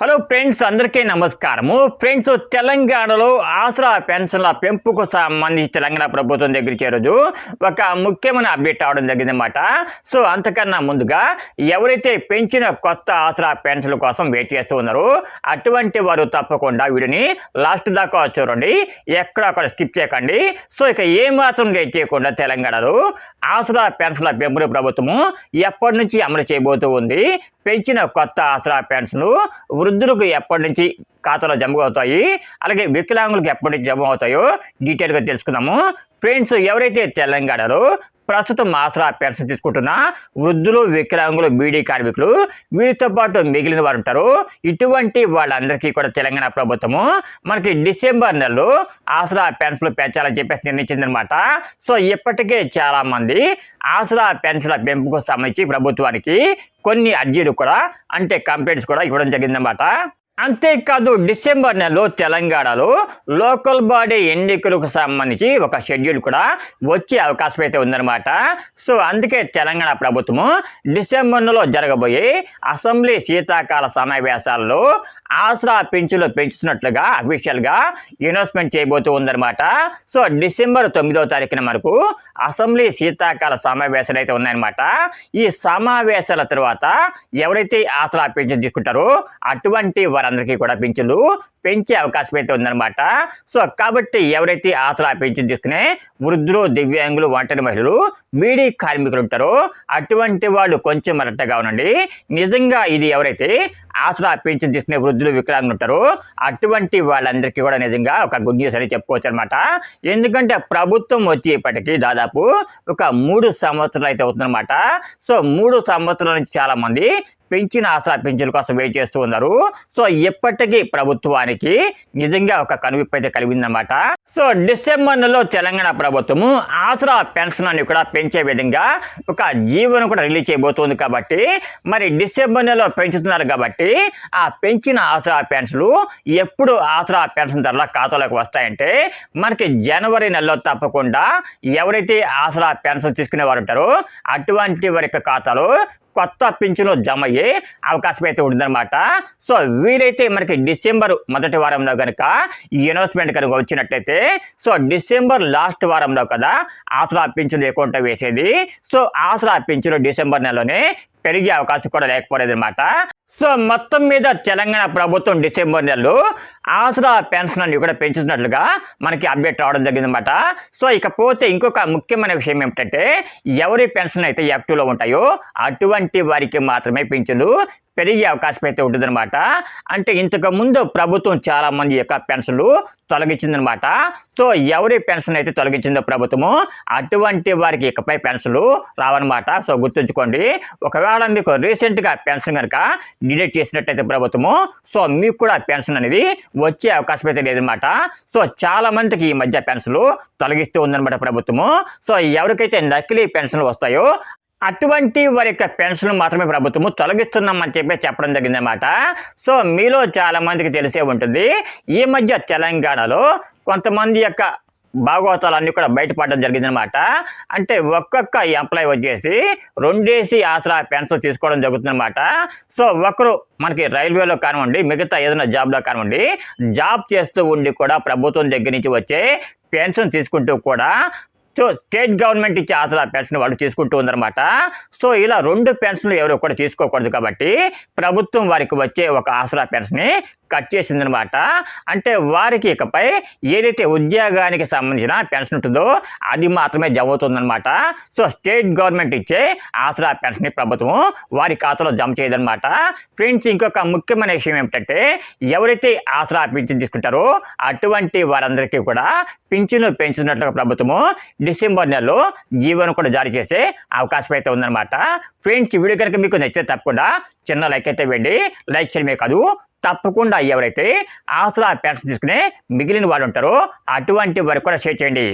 Hello friends అందరికీ నమస్కారము. Friends తెలంగాణలో ఆసరా పెన్షన్ల పెంపుకు సంబంధించి తెలంగాణ ప్రభుత్వం దగ్గర ఈరోజు ఒక ముఖ్యమైన అప్డేట్ అవడం జరిగిందన్నమాట. సో అంతకన్నా ముందుగా ఎవరైతే పెంచిన కొత్త ఆసరా పెన్షన్ల కోసం వెయిట్ చేస్తూ ఉన్నారో అటువంటి వారు తప్పకుండా వీడిని లాస్ట్ దాకా చూడండి. ఎక్కడ అక్కడ స్కిప్ చేయకండి. సో ఇక ఏమాత్రం వెయిట్ చేయకుండా తెలంగాణలో ఆసరా పెన్షన్ల పెంపుడు ప్రభుత్వము ఎప్పటి నుంచి అమలు చేయబోతూ ఉంది? పెంచిన కొత్త ఆసరా పెన్షన్ వృద్ధులకు ఎప్పటి నుంచి ఖాతాలో జమ అవుతాయి. అలాగే వికలాంగులకు ఎప్పటి నుంచి జమ అవుతాయో డీటెయిల్గా తెలుసుకుందాము. ఫ్రెండ్స్ ఎవరైతే తెలంగాణలో ప్రస్తుతం ఆసరా పెన్షన్ తీసుకుంటున్న వృద్ధులు వికలాంగులు బీడీ కార్మికులు వీరితో పాటు మిగిలిన వారు ఉంటారు. ఇటువంటి వాళ్ళందరికీ కూడా తెలంగాణ ప్రభుత్వము మనకి డిసెంబర్ నెలలో ఆసరా పెన్షన్లు పెంచాలని చెప్పేసి నిర్ణయించిందనమాట సో ఇప్పటికే చాలామంది ఆసరా పెన్షన్ల పెంపుకు సంబంధించి ప్రభుత్వానికి కొన్ని అర్జీలు కూడా అంటే కంప్లైంట్స్ కూడా ఇవ్వడం జరిగిందన్నమాట. అంతేకాదు డిసెంబర్ నెలలో తెలంగాణలో లోకల్ బాడీ ఎన్నికలకు సంబంధించి ఒక షెడ్యూల్ కూడా వచ్చే అవకాశం అయితే ఉందన్నమాట. సో అందుకే తెలంగాణ ప్రభుత్వము డిసెంబర్ నెలలో జరగబోయే అసెంబ్లీ శీతాకాల సమావేశాల్లో ఆసరా పెంచులు పెంచుతున్నట్లుగా అఫీషియల్గా అనౌన్స్మెంట్ చేయబోతూ ఉందన్నమాట. సో డిసెంబర్ తొమ్మిదవ తారీఖున మనకు అసెంబ్లీ శీతాకాల సమావేశాలు అయితే ఉన్నాయన్నమాట. ఈ సమావేశాల తర్వాత ఎవరైతే ఆసరా పెంచు తీసుకుంటారో అటువంటి వాళ్ళందరికీ కూడా పింఛన్లు పెంచే అవకాశం అయితే ఉందన్నమాట. సో కాబట్టి ఎవరైతే ఆసరా పింఛన్ తీసుకునే వృద్ధులు దివ్యాంగులు ఒంటరి మహిళలు బీడీ కార్మికులు ఉంటారో అటువంటి వాళ్ళు కొంచెం అలర్ట్గా ఉండండి. నిజంగా ఇది ఎవరైతే ఆసరా పింఛన్ తీసుకునే వృద్ధులు వికలాంగులు ఉంటారో అటువంటి వాళ్ళందరికీ కూడా నిజంగా ఒక గుడ్ న్యూస్ అని చెప్పుకోవచ్చు అనమాట ఎందుకంటే ప్రభుత్వం వచ్చేప్పటికీ దాదాపు ఒక మూడు సంవత్సరాలు అయితే అవుతుందన్నమాట. సో మూడు సంవత్సరాల నుంచి చాలా మంది పెంచిన ఆసరా పెన్షన్ కోసం వెయిట్ చేస్తూ ఉన్నారు. సో ఇప్పటికీ ప్రభుత్వానికి నిజంగా ఒక కనువిప్పు అయితే కలిగిందన్నమాట. సో డిసెంబర్ నెలలో తెలంగాణ ప్రభుత్వము ఆసరా పెన్షన్ అని కూడా పెంచే విధంగా ఒక జీవోను కూడా రిలీజ్ చేయబోతోంది కాబట్టి మరి డిసెంబర్ నెలలో పెంచుతున్నారు కాబట్టి ఆ పెంచిన ఆసరా పెన్షన్లు ఎప్పుడు ఆసరా పెన్షన్ ధరల ఖాతాలోకి వస్తాయంటే మనకి జనవరి నెలలో తప్పకుండా ఎవరైతే ఆసరా పెన్షన్ తీసుకునే వారు ఉంటారో అటువంటి వారి యొక్క ఖాతాలో కొత్త పింఛను జమ అయ్యే అవకాశం అయితే ఉంటుందన్నమాట సో వీరైతే మనకి డిసెంబర్ మొదటి వారంలో కనుక ఈ అనౌన్స్మెంట్ కనుక వచ్చినట్లయితే సో డిసెంబర్ లాస్ట్ వారంలో కదా ఆసరా పింఛను అకౌంట్ వేసేది. సో ఆసరా పింఛను డిసెంబర్ నెలలోనే పెరిగే అవకాశం కూడా లేకపోలేదు అనమాట సో మొత్తం మీద తెలంగాణ ప్రభుత్వం డిసెంబర్ నెలలో ఆసరా పెన్షన్ అని కూడా పెంచుతున్నట్లుగా మనకి అప్డేట్ రావడం జరిగిందన్నమాట. సో ఇకపోతే ఇంకొక ముఖ్యమైన విషయం ఏమిటంటే ఎవరి పెన్షన్ అయితే యాక్టివ్లో ఉంటాయో అటువంటి వారికి మాత్రమే పెన్షన్లు పెరిగే అవకాశం అయితే ఉంటుందన్నమాట. అంటే ఇంతకు ముందు ప్రభుత్వం చాలామంది యొక్క పెన్షన్లు తొలగించిందనమాట సో ఎవరి పెన్షన్ అయితే తొలగించిందో ప్రభుత్వము అటువంటి వారికి ఇకపై పెన్షన్లు రావన్నమాట. సో గుర్తుంచుకోండి ఒకవేళ మీకు రీసెంట్గా పెన్షన్ కనుక డిలీట్ చేసినట్టయితే ప్రభుత్వము సో మీకు కూడా పెన్షన్ అనేది వచ్చే అవకాశం అయితే లేదనమాట సో చాలా మందికి ఈ మధ్య పెన్షన్లు తొలగిస్తూ ఉందన్నమాట ప్రభుత్వము. సో ఎవరికైతే నకిలీ పెన్షన్లు వస్తాయో అటువంటి వారి యొక్క పెన్షన్ మాత్రమే ప్రభుత్వము తొలగిస్తున్నామని చెప్పి చెప్పడం జరిగిందన్నమాట. సో మీలో చాలామందికి తెలిసే ఉంటుంది. ఈ మధ్య తెలంగాణలో కొంతమంది యొక్క భాగవతాలన్నీ కూడా బయటపడడం జరిగిందనమాట అంటే ఒక్కొక్క ఎంప్లాయ్ వచ్చేసి రెండేసి ఆసరా పెన్షన్ తీసుకోవడం జరుగుతుందన్నమాట. సో ఒకరు మనకి రైల్వేలో కానివ్వండి మిగతా ఏదైనా జాబ్లో కానివ్వండి జాబ్ చేస్తూ ఉండి కూడా ప్రభుత్వం దగ్గర నుంచి వచ్చే పెన్షన్ తీసుకుంటూ కూడా సో స్టేట్ గవర్నమెంట్ ఇచ్చే ఆసరా పెన్షన్ వాళ్ళు తీసుకుంటూ ఉందన్నమాట. సో ఇలా రెండు పెన్షన్లు ఎవరు కూడా తీసుకోకూడదు కాబట్టి ప్రభుత్వం వారికి వచ్చే ఒక ఆసరా పెన్షన్ని కట్ చేసిందనమాట అంటే వారికి ఇకపై ఏదైతే ఉద్యోగానికి సంబంధించిన పెన్షన్ ఉంటుందో అది మాత్రమే జమ అవుతుందన్నమాట. సో స్టేట్ గవర్నమెంట్ ఇచ్చే ఆసరా పెన్షన్ ప్రభుత్వం వారి ఖాతాలో జమ చేయదనమాట ఫ్రెండ్స్ ఇంకొక ముఖ్యమైన విషయం ఏమిటంటే ఎవరైతే ఆసరా పింఛన్ తీసుకుంటారో అటువంటి వారందరికీ కూడా పింఛను పెంచుతున్నట్లుగా ప్రభుత్వము డిసెంబర్ నెలలో జీవోను కూడా జారీ చేసే అవకాశం అయితే ఉందన్నమాట. ఫ్రెండ్స్ వీడియో కనుక మీకు నచ్చితే తప్పకుండా చిన్న లైక్ అయితే వేయండి. లైక్ చేయడమే కాదు తప్పకుండా ఎవరైతే ఆసరా పెన్షన్ తీసుకునే మిగిలిన వాళ్ళు ఉంటారో అటువంటి వరకు కూడా షేర్ చేయండి.